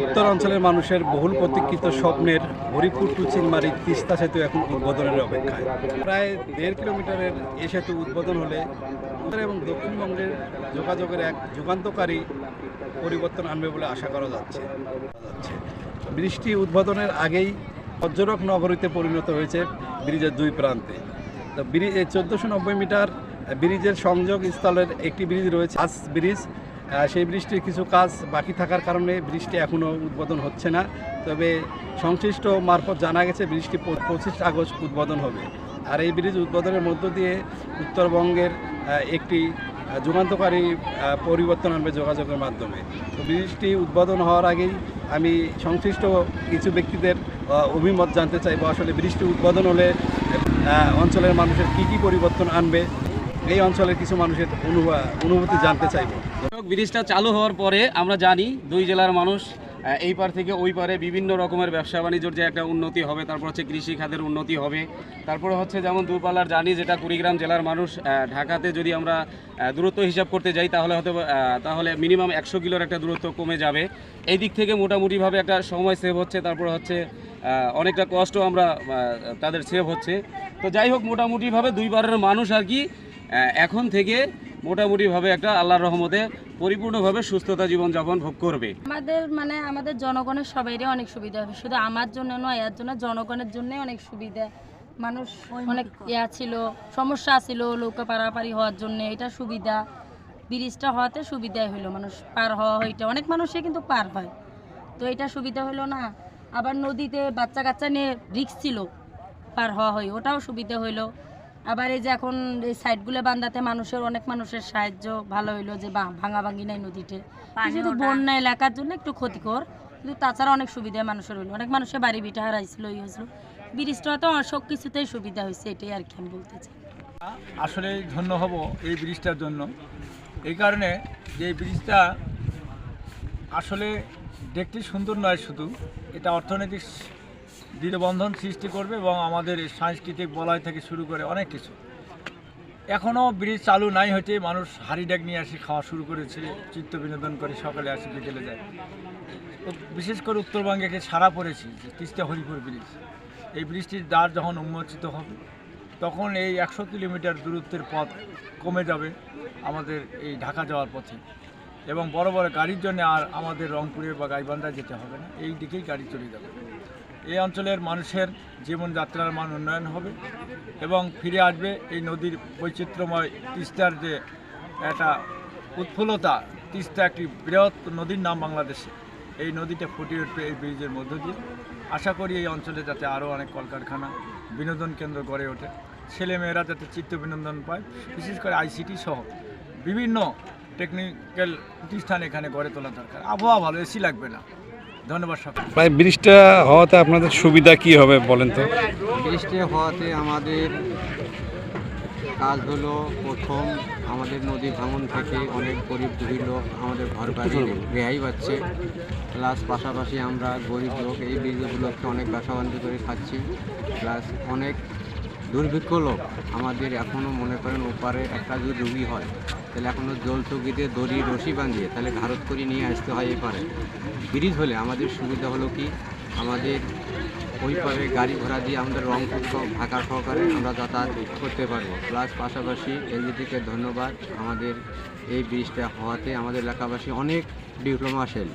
উত্তর অঞ্চলের মানুষের বহুল প্রতীক্ষিত স্বপ্নের হরিপুর টু চিনমারি তিস্তা সেতু এখন উদ্বোধনের অপেক্ষায়। প্রায় দেড় কিলোমিটারের এ সেতু উদ্বোধন হলে উত্তর এবং দক্ষিণবঙ্গের যোগাযোগের এক যুগান্তকারী পরিবর্তন আনবে বলে আশা করা যাচ্ছে। ব্রিজটি উদ্বোধনের আগেই পর্যটক নগরীতে পরিণত হয়েছে ব্রিজের দুই প্রান্তে। তো ব্রিজ চোদ্দোশো নব্বই মিটার ব্রিজের সংযোগ স্থলের একটি ব্রিজ রয়েছে। আস ব্রিজ সেই বৃষ্টির কিছু কাজ বাকি থাকার কারণে বৃষ্টি এখনও উদ্বোধন হচ্ছে না। তবে সংশ্লিষ্ট মারফত জানা গেছে বৃষ্টি পঁচিশ আগস্ট উদ্বোধন হবে। আর এই ব্রিজ উদ্বোধনের মধ্য দিয়ে উত্তরবঙ্গের একটি যুগান্তকারী পরিবর্তন আনবে যোগাযোগের মাধ্যমে। তো ব্রিজটি উদ্বোধন হওয়ার আগেই আমি সংশ্লিষ্ট কিছু ব্যক্তিদের অভিমত জানতে চাইব আসলে ব্রিজটি উদ্বোধন হলে অঞ্চলের মানুষের কী কী পরিবর্তন আনবে। এই অঞ্চলের কিছু মানুষের অনুভা- অনুভূতি জানতে চাইব। ব্রিজটা চালু হওয়ার পরে আমরা জানি দুই জেলার মানুষ এই পার থেকে ওই পারে বিভিন্ন রকমের ব্যবসা বাণিজ্যর যে একটা উন্নতি হবে, তারপর হচ্ছে কৃষি খাতের উন্নতি হবে। তারপরে হচ্ছে যেমন দূরপাল্লার জানি যেটা কুড়িগ্রাম জেলার মানুষ ঢাকাতে যদি আমরা দূরত্ব হিসাব করতে যাই, তাহলে হয়তো তাহলে মিনিমাম একশো কিলোর একটা দূরত্ব কমে যাবে। এই দিক থেকে মোটামুটিভাবে একটা সময় সেভ হচ্ছে, তারপর হচ্ছে অনেকটা কষ্ট আমরা তাদের সেভ হচ্ছে। তো যাই হোক, মোটামুটিভাবে দুইবারের মানুষ আর কি এখন থেকে মোটামুটিভাবে একটা আল্লাহর রহমতে পরিপূর্ণভাবে সুস্থতা জীবনযাপন ভোগ করবে। আমাদের মানে আমাদের জনগণের সবাইরই অনেক সুবিধা হবে। শুধু আমার জন্য নয় এর জন্য জনগণের জন্যই অনেক সুবিধা। মানুষ অনেক ইয়া ছিল সমস্যা ছিল নৌকা পারাপারি হওয়ার জন্য এটা সুবিধা। ব্রিজটা হওয়াতে সুবিধাই হলো মানুষ পার হওয়া হইটা অনেক মানুষই কিন্তু পার হয়। তো এটা সুবিধা হলো না। আবার নদীতে বাচ্চা কাচ্চা নিয়ে রিক্স ছিল পার হওয়া হয় ওটাও সুবিধা হইল। আবার এই যে এখন এই সাইডগুলো বান্ধাতে মানুষের অনেক মানুষের সাহায্য ভালো হইল যে বা- ভাঙা ভাঙি নাই নদীতে। শুধু বন্যা এলাকার জন্য একটু ক্ষতিকর কিন্তু তাছাড়া অনেক সুবিধা মানুষের হইল। অনেক মানুষের বাড়ি বিটা হারাইছিল ই হয়েছিল। ব্রিজটা তো সব কিছুতেই সুবিধা হয়েছে এটাই আর কি আমি বলতে চাই। আসলে ধন্য হব এই ব্রিজটার জন্য। এই কারণে যে এই ব্রিজটা আসলে দেখতে সুন্দর নয় শুধু এটা অর্থনৈতিক দৃঢ়বন্ধন সৃষ্টি করবে এবং আমাদের সাংস্কৃতিক বলয় থেকে শুরু করে অনেক কিছু। এখনও ব্রিজ চালু নাই হইতে মানুষ হাড়ি ড্যাগ নিয়ে আসি, খাওয়া শুরু করেছে, চিত্ত বিনোদন করে সকালে আসে, বিকেলে যায়। বিশেষ করে উত্তরবঙ্গে একটি পড়েছি যে তিস্তা হরিপুর ব্রিজ। এই ব্রিজটির দ্বার যখন উন্মোচিত হবে, তখন এই একশো কিলোমিটার দূরত্বের পথ কমে যাবে আমাদের এই ঢাকা যাওয়ার পথে। এবং বড় বড় গাড়ির জন্য আর আমাদের রংপুরে বা গাইবান্ধায় যেতে হবে না, এই দিকেই গাড়ি চলে যাবে। এই অঞ্চলের মানুষের জীবনযাত্রার মান উন্নয়ন হবে এবং ফিরে আসবে এই নদীর বৈচিত্র্যময় তিস্তার যে একটা উৎফুল্লতা, তিস্তা একটি বৃহৎ নদীর নাম বাংলাদেশে। এই নদীটা ফুটিয়ে উঠবে এই ব্রিজের মধ্য দিয়ে। আশা করি এই অঞ্চলে যাতে আরও অনেক কলকারখানা, বিনোদন কেন্দ্র গড়ে ওঠে। ছেলেমেয়েরা যাতে চিত্ত বিনোদন পায়, বিশেষ করে আইসিটি সহ বিভিন্ন টেকনিক্যাল প্রতিষ্ঠান এখানে গড়ে তোলা দরকার। আবহাওয়া ভালো, এসি লাগবে না। ধন্যবাদ সকল প্রায় ব্রিজটা হওয়াতে আপনাদের সুবিধা কি হবে বলেন তো? বৃষ্টি হওয়াতে আমাদের কাজ হলো প্রথম আমাদের নদী ভাঙন থেকে অনেক গরিব দুঃখী লোক আমাদের ঘর বাড়ি রেহাই পাচ্ছে। প্লাস পাশাপাশি আমরা গরিব লোক এই ব্রিজগুলোকে অনেক ব্যবসা করে খাচ্ছি। প্লাস অনেক দুর্ভিক্ষ লোক আমাদের এখনও মনে করেন ওপারে একটা যদি রুগী হয় তাহলে এখনও জল চৌকিতে দড়ি, রশি বাঁধিয়ে তাহলে ঘাড়ত করে নিয়ে আসতে হয় এপারে। ব্রিজ হলে আমাদের সুবিধা হলো কি? আমাদের ওই পারে গাড়ি ঘোড়া দিয়ে আমাদের রংপুর ঢাকা সহকারে আমরা যাতায়াত করতে পারব। প্লাস পাশাপাশি এলজিটিকে ধন্যবাদ। আমাদের এই ব্রিজটা হওয়াতে আমাদের এলাকাবাসী অনেক ডিপ্লোমা সেল